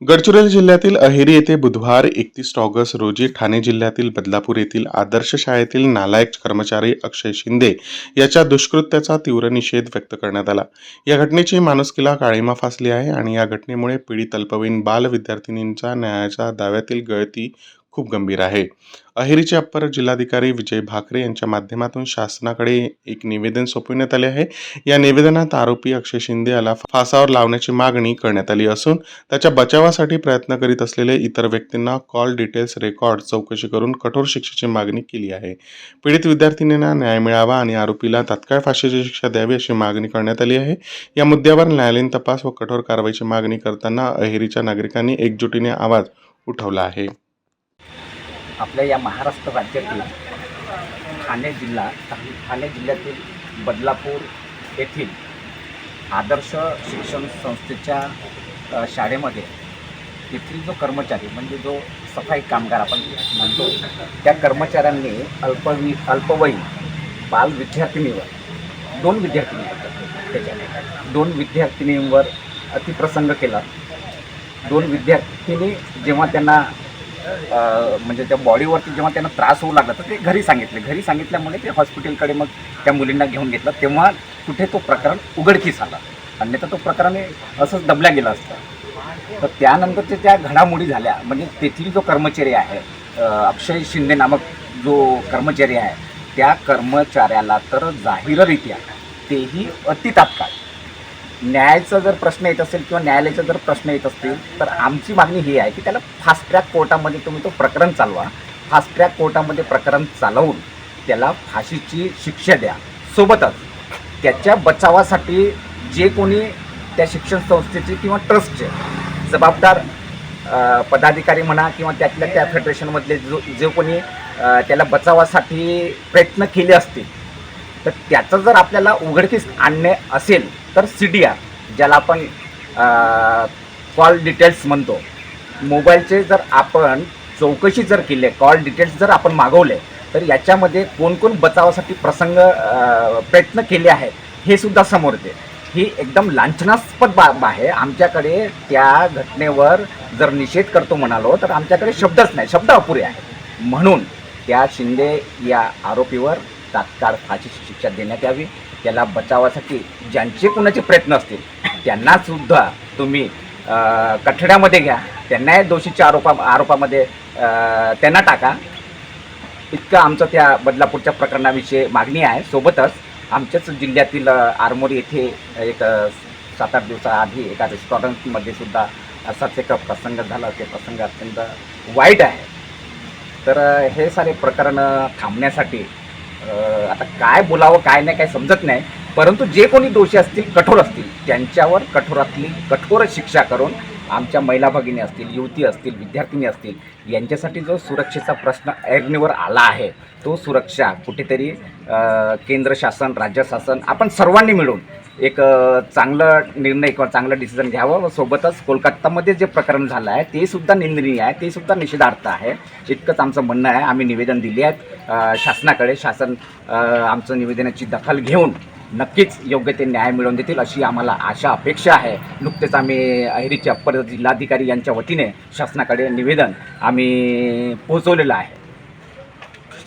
गडचिरोली जिल्ह्यातील अहेरी येथे बुधवार एकतीस ऑगस्ट रोजी ठाणे जिल्ह्यातील बदलापूर येथील आदर्श शाळेतील नालायक कर्मचारी अक्षय शिंदे याच्या दुष्कृत्याचा तीव्र निषेध व्यक्त करण्यात आला. या घटनेची माणुसकीला काळीमा फासली आहे आणि या घटनेमुळे पीडित अल्पवयीन बाल विद्यार्थिनींच्या न्यायाच्या दाव्यातील गळती खूप गंभीर आहे. अहेरीचे अप्पर जिल्हाधिकारी विजय भाकरे यांच्या माध्यमातून शासनाकडे एक निवेदन सोपविण्यात आले आहे. या निवेदनात आरोपी अक्षय शिंदे याला फासावर लावण्याची मागणी करण्यात आली असून त्याच्या बचावासाठी प्रयत्न करीत असलेले इतर व्यक्तींना कॉल डिटेल्स रेकॉर्ड चौकशी करून कठोर शिक्षेची मागणी केली आहे. पीडित विद्यार्थिनींना न्याय मिळावा आणि आरोपीला तात्काळ फाशीची शिक्षा द्यावी अशी मागणी करण्यात आली आहे. या मुद्द्यावर न्यायालयीन तपास व कठोर कारवाईची मागणी करताना अहेरीच्या नागरिकांनी एकजुटीने आवाज उठवला आहे. आपल्या या महाराष्ट्र राज्यातील ठाणे जिल्हा ठाणे जिल्ह्यातील बदलापूर येथील आदर्श शिक्षण संस्थेच्या शाळेमध्ये येथील जो कर्मचारी म्हणजे जो सफाई कामगार आपण म्हणतो त्या कर्मचाऱ्यांनी अल्पवी अल्पवयीन बाल विद्यार्थिनीवर दोन विद्यार्थिनी त्याच्याने दोन विद्यार्थिनींवर अतिप्रसंग केला. दोन विद्यार्थिनी जेव्हा त्यांना म्हणजे त्या बॉडीवरती जेव्हा त्यांना त्रास होऊ लागला तर ते घरी सांगितले. घरी सांगितल्यामुळे ते हॉस्पिटलकडे मग त्या मुलींना घेऊन घेतलं. तेव्हा कुठे तो प्रकरण उघडकीस आला. अन्यथा तो प्रकरण असंच दबल्या गेलं असतं. तर त्यानंतरच्या त्या घडामोडी झाल्या. म्हणजे तेथील जो कर्मचारी आहे अक्षय शिंदे नामक जो कर्मचारी आहे त्या कर्मचाऱ्याला तर जाहीररित्या तेही अति तात्काळ न्यायाचा जर प्रश्न येत असेल किंवा न्यायालयाचा जर प्रश्न येत असतील तर आमची मागणी ही आहे की त्याला फास्ट ट्रॅक कोर्टामध्ये तुम्ही तो प्रकरण चालवा. फास्ट ट्रॅक कोर्टामध्ये प्रकरण चालवून त्याला फाशीची शिक्षा द्या. सोबतच त्याच्या बचावासाठी जे कोणी त्या शिक्षण संस्थेचे किंवा ट्रस्टचे जबाबदार पदाधिकारी म्हणा किंवा त्यातल्या त्या फेडरेशनमधले जो जे कोणी त्याला बचावासाठी प्रयत्न केले असतील तर त्याचं जर आपल्याला उघडकीस आणणे असेल तर सी डी आर ज्याला आपण कॉल डिटेल्स म्हणतो मोबाईलचे जर आपण चौकशी जर केली कॉल डिटेल्स जर आपण मागवले तर याच्यामध्ये कोण कोण बचावासाठी प्रसंग प्रयत्न केले आहेत हे सुद्धा समोर येते. ही एकदम लांछनास्पद बाब आहे. आमच्याकडे त्या घटनेवर जर निषेध करतो म्हणालो तर आमच्याकडे शब्दच नाही. शब्द अपुरे आहेत. म्हणून त्या शिंदे या आरोपीवर तात्काळ फाशीची शिक्षा देण्यात यावी. त्याला बचावासाठी ज्यांचे कुणाचे प्रयत्न असतील त्यांनासुद्धा तुम्ही कठड्यामध्ये घ्या. त्यांनाही दोषीच्या आरोपा आरोपामध्ये त्यांना टाका. इतकं आमचं त्या बदलापूरच्या प्रकरणाविषयी मागणी आहे. सोबतच आमच्याच जिल्ह्यातील आरमोरी येथे एक सात आठ दिवसाआधी एका रेस्टॉरंटमध्ये सुद्धा असाच एक प्रसंग झाला. ते प्रसंग अत्यंत वाईट आहे. तर हे सारे प्रकरण थांबण्यासाठी आता काय बोलावं काय नाही काय समजत नाही. परंतु जे कोणी दोषी असतील कठोर असतील त्यांच्यावर कठोरातली कठोर शिक्षा करून आमच्या महिला भगिनी असतील युवती असतील विद्यार्थिनी असतील यांच्यासाठी जो सुरक्षेचा प्रश्न ऐरणीवर आला आहे तो सुरक्षा कुठेतरी केंद्र शासन राज्य शासन आपण सर्वांनी मिळून एक चांगलं निर्णय किंवा चांगलं डिसिजन घ्यावं व सोबतच कोलकातामध्ये जे प्रकरण झालं आहे ते सुद्धा निंदनीय आहे ते सुद्धा निषेधार्थ आहे. इतकंच आमचं म्हणणं आहे आम्ही निवेदन दिले आहेत. शासनाकडे शासन आमचं निवेदनाची दखल घेऊन नक्कीच योग्य ते न्याय मिळवून देतील अशी आम्हाला आशा अपेक्षा आहे. नुकतेच आम्ही अहेरीचे अप्पर जिल्हाधिकारी यांच्या वतीने शासनाकडे निवेदन आम्ही पोहोचवलेलं आहे.